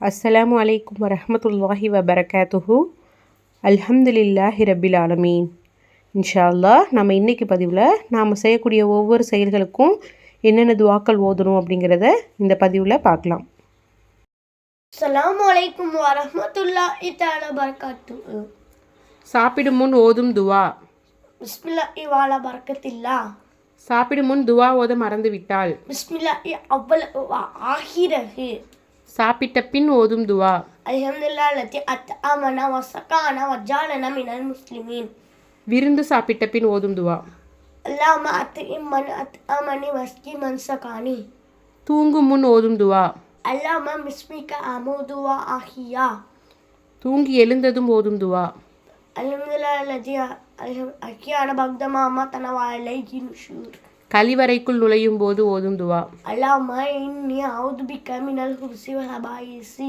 அஸ்ஸலாமு அலைக்கும் வரஹமத்துல்லாஹி வபரகாத்துஹு. அல்ஹம்துலில்லாஹி ரபில் ஆலமீன். இன்ஷா அல்லாஹ் நம்ம இன்றைக்கி பதிவில் நாம் செய்யக்கூடிய ஒவ்வொரு செயல்களுக்கும் என்னென்ன துவாக்கள் ஓதணும் அப்படிங்கிறத இந்த பதிவில் பார்க்கலாம். அஸ்ஸலாமு அலைக்கும் வரஹ்மத்துல்லாஹி தஆலா பரகாத்துஹு சாப்பிடும் முன் ஓதும் துவா. பிஸ்மில்லாஹி வாலா பரக்கத்தில்லா. சாப்பிடும் முன் துவா ஓத மறந்துவிட்டால். பிஸ்மில்லாஹி அவ்வளவு வ ஆஹிரஹு சாப்பிட்ட பின் ஓதும் துவா. அல்ஹம்துலில்லாஹ் லத்தி அத்அமனா வஸகானா வஜாலனா மினல் முஸ்லிமீன். விருந்து சாப்பிட்ட பின் ஓதும் துவா. அல்லாஹும்ம அத்இம் மன் அத்அமனி வஸ்கி மன் சகானி. தூங்கும் முன் ஓதும் துவா. அல்லாஹும்ம பிஸ்மிக அமூது வ ஆஹியா தூங்கி எழுந்ததும் ஓதும் துவா. அல்ஹம்துலில்லாஹ் லத்தி அக்கியான பக்தமாமா தனவாலைகி நுஷூர். கழிவறைக்குள் நுழையும் போது ஓதும் துவா அல்லாமா இன்னி அவுது பிக்க மினல் ஹுசி வஹபாயிசி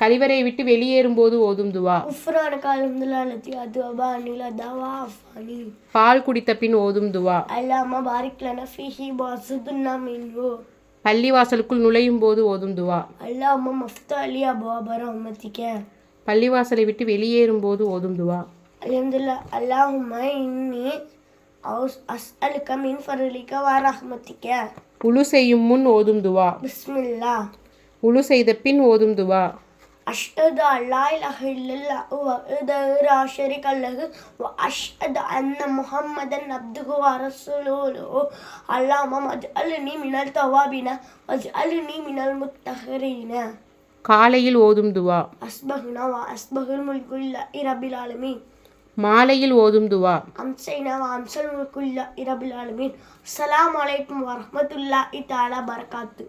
கழிவறையை விட்டு வெளியேறும் போது ஓதும் துவா உஃப்ரான காலம்துலாலத்தி அதுவா அனில தவா அஃபானி பால் குடித்த பின் ஓதும் துவா அல்லாமா பாரிக்லன ஃபிஹி பாசுதுன்னா மின்ஹு பள்ளிவாசலுக்குள் நுழையும் போது ஓதும் துவா அல்லாமா மஃப்தா அலி அபுவா பள்ளிவாசலை விட்டு வெளியேறும் போது ஓதும் துவா அலமதுல்லா இன்னி அஸ்அலுக்க மின் ஃபருலிக வ ரஹ்மத்திக உழு செய்யும் முன் ஓதும் துவா. பிஸ்மில்லா. உழு செய்த பின் ஓதும் துவா. அஷ்ஹது அல்லா இலஹ இல்லல்லாஹு வ அஹ்தஹு லா ஷரீக லஹு வ அஷ்ஹது அன்ன முஹம்மதன் அப்துஹு வ ரசூலுஹு. அல்லாஹும்ம அஜ்அல்னி மினல் தவாபின. வஜ்அல்னி மினல் முத்தஹரீன. காலையில் ஓதும் துவா. அஸ்பஹ்னா வ அஸ்பஹுல் முல்குல் இரபில் ஆலமீன். மாலையில் ஓதும் துவா. அம்சைனா அம்சல் முல்குல்லா இரபுல் ஆலமீன். அஸ்ஸலாமு அலைக்கும் வரஹ்மத்துல்லாஹி தஆலா பரகாத்து.